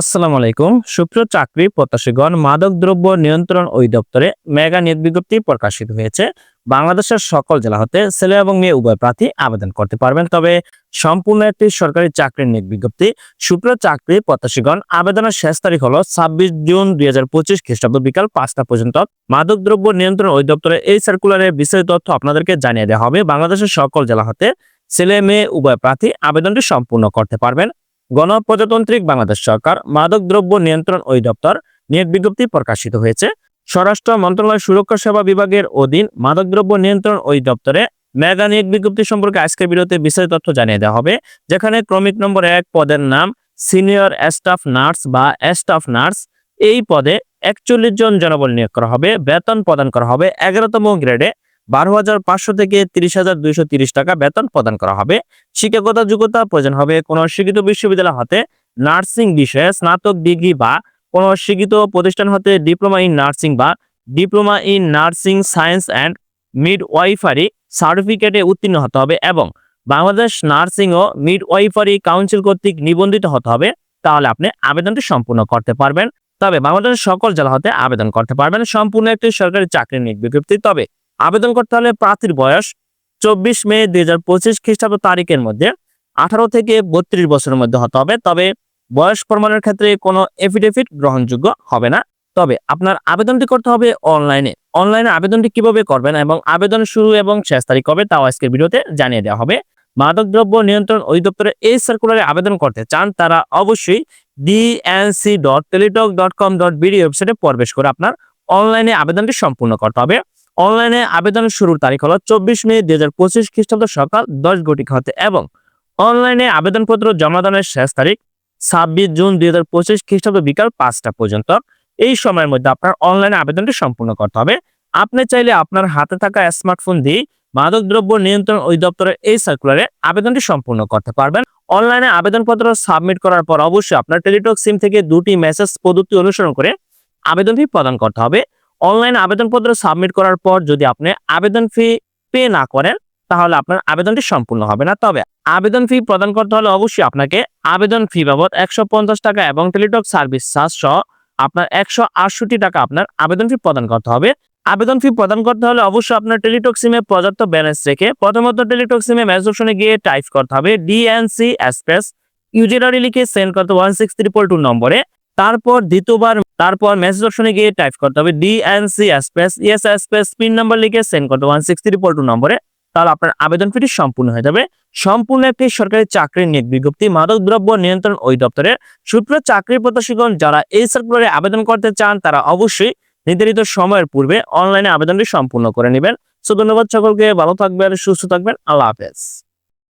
আসসালামু আলাইকুম। সুপ্রিয় চাকরি প্রত্যাশীগণ, মাদক দ্রব্য নিয়ন্ত্রণ অধিদপ্তরে মেগা নিয়োগ বিজ্ঞপ্তি প্রকাশিত হয়েছে। বাংলাদেশের সকল জেলা হতে ছেলে এবং মেয়ে উভয় প্রার্থী আবেদন করতে পারবেন। তবে সম্পূর্ণ একটি সরকারি চাকরির নিয়োগ বিজ্ঞপ্তি, সুপ্রিয় চাকরি প্রত্যাশীগণ, আবেদনের শেষ তারিখ হলো ছাব্বিশ জুন দুই হাজার পঁচিশ খ্রিস্টাব্দ বিকাল পাঁচটা পর্যন্ত। মাদক দ্রব্য নিয়ন্ত্রণ অধিদপ্তরের এই সার্কুলারে বিস্তারিত তথ্য আপনাদেরকে জানিয়ে দেওয়া হবে। বাংলাদেশের সকল জেলা হতে ছেলে মেয়ে উভয় প্রার্থী আবেদনটি সম্পূর্ণ করতে পারবেন। গণপ্রজাতান্ত্রিক বাংলাদেশ সরকার মাদক দ্রব্য নিয়ন্ত্রণ অধিদপ্তর নিয়োগ বিজ্ঞপ্তি প্রকাশিত হয়েছে। স্বরাষ্ট্র মন্ত্রণালয় সুরক্ষা সেবা বিভাগের অধীন মাদকদ্রব্য নিয়ন্ত্রণ অধিদপ্তরে মেগা নিয়োগ বিজ্ঞপ্তি সম্পর্কে আজকের ভিডিওতে বিস্তারিত তথ্য জানিয়ে দেওয়া হবে, যেখানে ক্রমিক নম্বর এক পদের নাম সিনিয়র স্টাফ নার্স বা স্টাফ নার্স। এই পদে একচল্লিশ জন জনবল নিয়োগ করা হবে, বেতন প্রদান করা হবে, এগারোতম গ্রেডে বারো হাজার পাঁচশো থেকে তিরিশ হাজার দুইশো তিরিশ টাকা বেতন প্রদান করা হবে। শিক্ষাগত যোগ্যতা প্রয়োজন হবে কোনো শিক্ষিত বিশ্ববিদ্যালয় হতে নার্সিং বিষয়ে স্নাতক ডিগ্রি বা কোনো শিক্ষিত প্রতিষ্ঠান হতে ডিপ্লোমা ইন নার্সিং বা diploma in nursing science and midwifery সার্টিফিকেটে উত্তীর্ণ হতে হবে এবং বাংলাদেশ নার্সিং ও মিড ওয়াইফারি কাউন্সিল কর্তৃক নিবন্ধিত হতে হবে। তাহলে আপনি আবেদনটি সম্পূর্ণ করতে পারবেন। তবে বাংলাদেশের সকল জেলা হতে আবেদন করতে পারবেন। সম্পূর্ণ একটি সরকারি চাকরি নিয়োগ বিজ্ঞপ্তি। তবে আবেদন করতে হলে প্রার্থীর বয়স চব্বিশ মে দুই হাজার পঁচিশ খ্রিস্টাব্দ তারিখের মধ্যে আঠারো থেকে বত্রিশ বছরের মধ্যে হতে হবে। তবে বয়স প্রমাণের ক্ষেত্রে কোনো এফিডেভিট গ্রহণযোগ্য হবে না। তবে আপনার আবেদনটি করতে হবে অনলাইনে। অনলাইনে আবেদনটি কীভাবে করবেন এবং আবেদন শুরু এবং শেষ তারিখ হবে তাও আজকের ভিডিওতে জানিয়ে দেওয়া হবে। মাদকদ্রব্য নিয়ন্ত্রণ অধিদপ্তরে এই সার্কুলারে আবেদন করতে চান, তারা অবশ্যই DNC dot Teletalk dot com dot BD ওয়েবসাইটে প্রবেশ করে আপনার অনলাইনে আবেদনটি সম্পূর্ণ করতে হবে। অনলাইনে আবেদনের শুরুর তারিখ হলো চব্বিশ মে দুই হাজার পঁচিশ খ্রিস্টাব্দ সকাল দশ ঘটিকা হতে এবং অনলাইনে আবেদনপত্র জমা দানের শেষ তারিখ ছাব্বিশ জুন দুই হাজার পঁচিশ খ্রিস্টাব্দ বিকাল পাঁচটা পর্যন্ত। এই সময়ের মধ্যে আপনার অনলাইনে আবেদনটি সম্পূর্ণ করতে হবে। আপনি চাইলে আপনার হাতে থাকা স্মার্টফোন দিয়ে মাদকদ্রব্য নিয়ন্ত্রণ অধিদপ্তরের এই সার্কুলারে আবেদনটি সম্পূর্ণ করতে পারবেন। অনলাইনে আবেদনপত্র সাবমিট করার পর অবশ্যই আপনার টেলিটক সিম থেকে দুটি মেসেজ পদ্ধতি অনুসরণ করে আবেদনটি প্রদান করতে হবে। অনলাইন আবেদনপত্র সাবমিট করার পর যদি আপনি আবেদন ফি পে না করেন, তাহলে আপনার আবেদনটি সম্পূর্ণ হবে না। তবে আবেদন ফি প্রদান করতে হলে অবশ্যই আপনাকে আবেদন ফি বাবদ একশো পঞ্চাশ টাকা এবং টেলিটক সার্ভিস চার্জ সহ আপনার একশো আটষট্টি টাকা আপনার আবেদন ফি প্রদান করতে হবে। আবেদন ফি প্রদান করতে হলে অবশ্যই আপনার টেলিটক সিমে পর্যাপ্ত ব্যালেন্স রেখে প্রথমত টেলিটক সিমে মেসেজ অপশনে গিয়ে টাইপ করতে হবে ডিএনসি এক্সপ্রেস ইউজার লিখে সেন্ড করতে ওয়ান সিক্স ট্রিপল টু নম্বরে। তারপর দ্বিতীয়বার, তারপর মেসেজ অপশনে গিয়ে টাইপ করতে হবে DNC express ES express pin number লিখে সেন্ড করতে ওয়ান সিক্স ট্রিপল টু নম্বরে তাহলে আপনার আবেদন ফিটি সম্পূর্ণ হয়ে যাবে। সম্পূর্ণ একটি সরকারি চাকরির নিয়োগ বিজ্ঞপ্তি, মাদক দ্রব্য নিয়ন্ত্রণ অধিদপ্তরের সূত্র চাকরি প্রত্যাশীগণ যারা এই সার্কুলারে আবেদন করতে চান, তারা অবশ্যই নির্ধারিত সময়ের পূর্বে অনলাইনে আবেদনটি সম্পূর্ণ করে নেবেন। সো ধন্যবাদ সকলকে, ভালো থাকবেন, সুস্থ থাকবেন, আল্লাহ হাফেজ।